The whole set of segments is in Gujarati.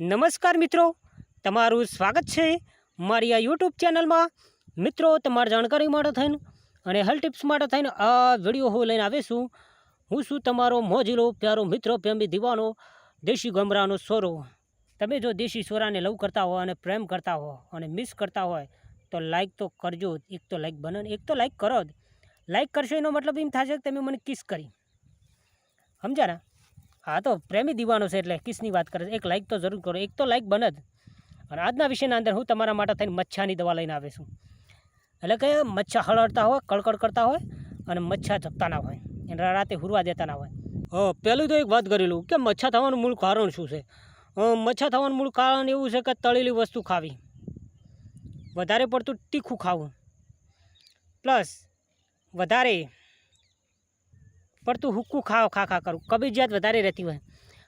નમસ્કાર મિત્રો. તમારું સ્વાગત છે મારી આ યુટ્યુબ ચેનલમાં મિત્રો, તમારી જાણકારી માટે થઈને અને હેલ્થ ટિપ્સ માટે થઈને આ વીડિયો હું લઈને આવીશું હું છું તમારો મોજીલો, પ્યારો મિત્રો, પ્રેમી, દીવાનો, દેશી ગમરાનો સોરો. તમે જો દેશી સોરાને લવ કરતા હો અને પ્રેમ કરતા હો અને મિસ કરતા હોય, તો લાઈક તો કરજો. એક તો લાઈક બને એક તો લાઈક કરો જ. લાઈક કરશો એનો મતલબ એમ થશે કે તમે મને કિસ કરી. સમજ્યા હા તો પ્રેમી દીવાનો છે એટલે કિસની વાત કરે છે? એક લાઈક તો જરૂર કરો. એક તો લાઈક બને જ. અને આજના વિષયના અંદર હું તમારા માટે થઈને મચ્છાની દવા લઈને આવે છું. એટલે કે મચ્છા હળહળતા હોય, કળકળ કરતા હોય અને મચ્છા જપતા ના હોય. એને રાતે હુરવા દેતા ના હોય. પહેલું તો એક વાત કરેલું કે મચ્છા થવાનું મૂળ કારણ શું છે? મચ્છા થવાનું મૂળ કારણ એવું છે કે તળેલી વસ્તુ ખાવી. વધારે પડતું તીખું ખાવું. પ્લસ, વધારે પડતું હુક્કું ખા ખા ખા કરું. કબજિયાત વધારે રહેતી હોય.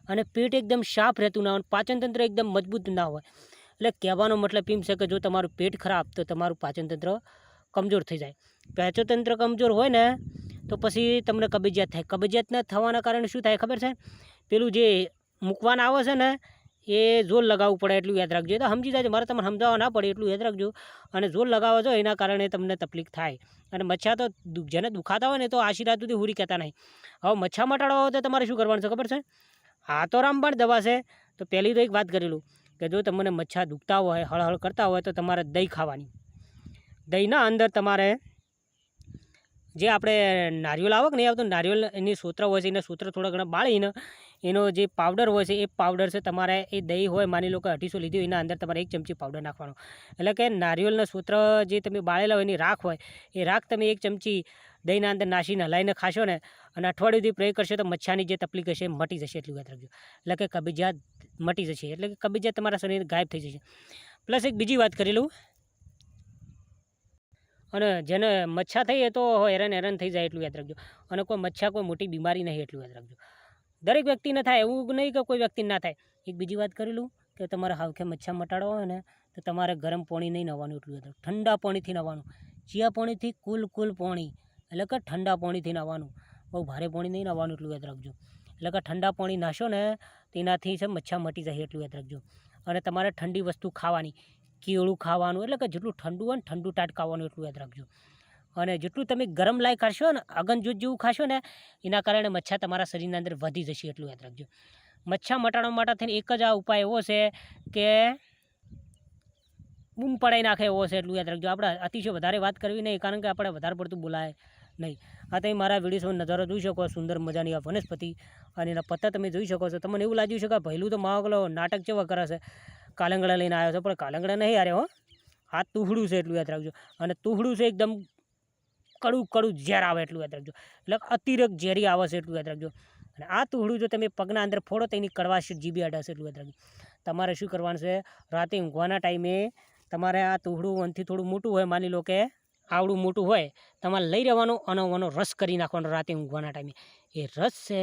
અને પેટ એકદમ સાફ રહેતું ના હોય, પાચનતંત્ર એકદમ મજબૂત ના હોય. એટલે કહેવાનો મતલબ એમ છે કે જો તમારું પેટ ખરાબ, તો તમારું પાચનતંત્ર કમજોર થઈ જાય. પાચનતંત્ર કમજોર હોય ને, તો પછી તમને કબજિયાત થાય. કબજિયાત ના થવાના કારણે શું થાય ખબર છે? પેલું જે મૂકવાના આવે છે ને એ જોર લગાવવું પડે એટલું યાદ રાખજો. એ તો સમજી જાય મારે તમને સમજાવવા ના પડે એટલું યાદ રાખજો. અને જોર લગાવો છો એના કારણે તમને તકલીફ થાય. અને મચ્છા તો જેને દુખાતા હોય ને તો આશી રાત સુધી હુરી કહેતા નહીં. હવે મચ્છા મટાડવા હોય તો તમારે શું કરવાનું છે ખબર છે? હા તો રામબાણ દવા છે. તો પહેલી તો એક વાત કરેલું, કે જો તમને મચ્છા દુખતા હોય, હળહળ કરતા હોય, તો તમારે દહીં ખાવાની. દહીંના અંદર તમારે જે આપણે નારિયેળ આવક નહીં આવતું? નારિયેળ એની સૂત્ર હોય છે, એના સૂત્ર થોડા ઘણા બાળીને એનો જે પાવડર હોય છે, એ પાવડર છે, તમારે એ દહીં હોય, માની લો કે અઢીસો લીધું, એના અંદર તમારે એક ચમચી પાવડર નાખવાનો. એટલે કે નારિયેળના સૂત્ર જે તમે બાળેલા હોય, એની રાખ હોય, એ રાખ તમે એક ચમચી દહીંના અંદર નાસીને હલાઈને ખાશો ને, અને અઠવાડિયુંથી પ્રયોગ કરશો તો મચ્છાની જે તકલીફ હશે મટી જશે એટલું યાદ રાખજો. એટલે કે કબજિયાત મટી જશે, એટલે કે કબજિયાત તમારા શરીર ગાયબ થઈ જશે. પ્લસ એક બીજી વાત કરી લઉં. અને જેને મચ્છા થઈ તો હેરાન હેરાન થઈ જાય એટલું યાદ રાખજો. અને કોઈ મચ્છા, કોઈ મોટી બીમારી નહીં એટલું યાદ રાખજો. દરેક વ્યક્તિને થાય, એવું નહીં કે કોઈ વ્યક્તિને ના થાય. એક બીજી વાત કરી લઉં કે તમારે હાવખે મચ્છા મટાડવા હોય ને, તો તમારે ગરમ પાણી નહીં નવાનું એટલું યાદ રાખજો. ઠંડા પાણીથી નવાનું ચિયા પાણીથી કુલ કુલ પાણી. એટલે કે ઠંડા પાણીથી નવાનું બહુ ભારે પાણી નહીં નવાનું એટલું યાદ રાખજો. એટલે કે ઠંડા પાણી નાશો ને તેનાથી છે મચ્છા મટી જાય એટલું યાદ રાખજો. અને તમારે ઠંડી વસ્તુ ખાવાની. કેળું ખાવાનું, એટલે કે જેટલું ઠંડુ હોય ને ઠંડુ ટાટ ખાવાનું એટલું યાદ રાખજો. અને જેટલું તમે ગરમ લાઈ ખાશો ને, અગનજૂત જેવું ખાશો ને, એના કારણે મચ્છા તમારા શરીરના અંદર વધી જશે એટલું યાદ રાખજો. મચ્છા મટાડવા માટે થઈને એક જ આ ઉપાય એવો છે કે બૂમ પડાઈ નાખે એવો છે એટલું યાદ રાખજો. આપણે અતિશય વધારે વાત કરવી નહીં, કારણ કે આપણે વધારે પડતું બોલાય નહીં. આ તમે મારા વીડિયો નજારો જોઈ શકો, સુંદર મજાની આ વનસ્પતિ અને એના પત્તા તમે જોઈ શકો છો. તમને એવું લાગ્યું છે કે પહેલું તો માવકલો નાટક જેવા કરે છે. કાલંગડા લઈને આવ્યો છો, પણ કાલંગડા નહીં આરે હો. આ તુહડું છે એટલું યાદ રાખજો. અને તુહડું છે એકદમ કડું કડું ઝેર આવે એટલું યાદ રાખજો. એટલે અતિરેક ઝેરી આવે છે એટલું યાદ રાખજો. અને આ તુહડું જો તમે પગના અંદર ફોડો, તો એની કડવાશ જીબી અડાશે એટલું યાદ રાખજો. તમારે શું કરવાનું છે? રાતે ઊંઘવાના ટાઈમે તમારે આ તુહડું વનથી થોડું મોટું હોય, માની લો કે આવડું મોટું હોય, તમારે લઈ રહેવાનું અને રસ કરી નાખવાનો રાતે ઊંઘવાના ટાઈમે. એ રસ છે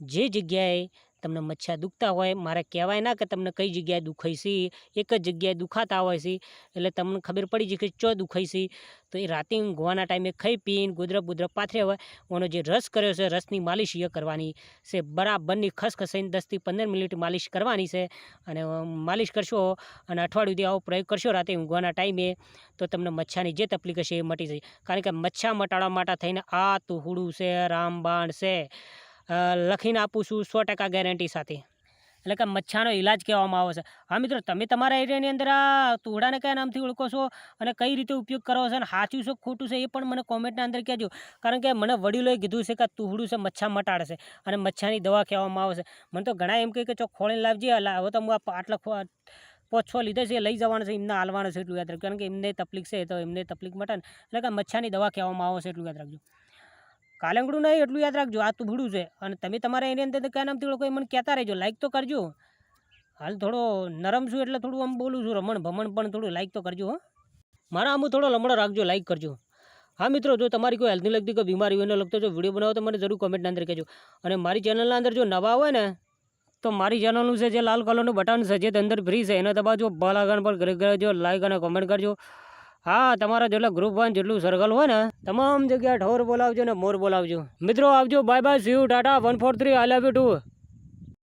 જે જગ્યાએ તમને મચ્છા દુખતા હોય, મારે કહેવાય ના કે તમને કઈ જગ્યાએ દુખાય છે એક જ જગ્યાએ દુખાતા હોય છે, એટલે તમને ખબર પડી જાય કે ચો દુખાય છે તો એ રાતે ઊંઘવાના ટાઈમે ખાઈ પીને ગુદરપ ગુદરપ પાથરે હોય, ઓનો જે રસ કર્યો છે, રસની માલિશ એ કરવાની છે. બરાબરની ખસખસાઈને દસથી પંદર મિનિટ માલિશ કરવાની છે અને માલિશ કરશો અને અઠવાડિયુંથી આવો પ્રયોગ કરશો રાતે ઊંઘવાના ટાઈમે, તો તમને મચ્છાની જે તકલીફ હશે એ મટી જશે. કારણ કે મચ્છા મટાડવા માટે થઈને આ તુહડું છે, રામબાણ છે. લખીને આપું છું સો ટકા ગેરંટી સાથે. એટલે કે મચ્છાનો ઈલાજ કહેવામાં આવે છે. હા, મિત્રો, તમે તમારા એરિયાની અંદર આ તોડાને કયા નામથી ઓળખો છો અને કઈ રીતે ઉપયોગ કરો છો અને સાચું છે ખોટું છે એ પણ મને કોમેન્ટના અંદર કહેજો. કારણ કે મને વડીલોએ કીધું છે કે તુહડું છે, મચ્છા મટાડે છે અને મચ્છાની દવા કહેવામાં આવે છે. મને તો ઘણા એમ કહે કે ચો ખોળીને લાવજે હવે તો હું આ આટલા ખો લીધે છ, લઈ જવાનું છે, એમને હાલવાનું છે, એટલું યાદ રાખજો. કારણ કે એમને તકલીફ છે તો એમને તકલીફ મટે એટલે કે મચ્છાની દવા કહેવામાં આવે છે, એટલું યાદ રાખજો. કાલંગડું નહીં, એટલું યાદ રાખજો. આ તુભડું છે. અને તમે તમારા એની અંદર કયા નામથી ઓળખો એ મને કહેતા રહેજો. લાઈક તો કરજો. હાલ થોડો નરમ છું એટલે થોડું આમ બોલું છું. રમણ ભમણ પણ થોડું લાઈક તો કરજો, હો. મારા આમ થોડો લમણો રાખજો લાઈક કરજો. હા મિત્રો, જો તમારી કોઈ હેલ્થની લગતી કોઈ બીમારી હોય એને લગતો જો વીડિયો બનાવો તો મને જરૂર કોમેન્ટના અંદર કહેજો. અને મારી ચેનલના અંદર જો નવા હોય ને, તો મારી ચેનલનું છે જે લાલ કલરનું બટન છે, જે અંદર ફ્રી છે. એને દબાવજો આગળ પર કરજો લાઈક અને કોમેન્ટ કરજો. હા, તમારા જેટલા ગ્રુપ વન જેટલું સર્કલ હોય ને, તમામ જગ્યાએ ઢોર બોલાવજો ને મોર બોલાવજો. મિત્રો, આવજો. Bye bye see you tata one four three I love you too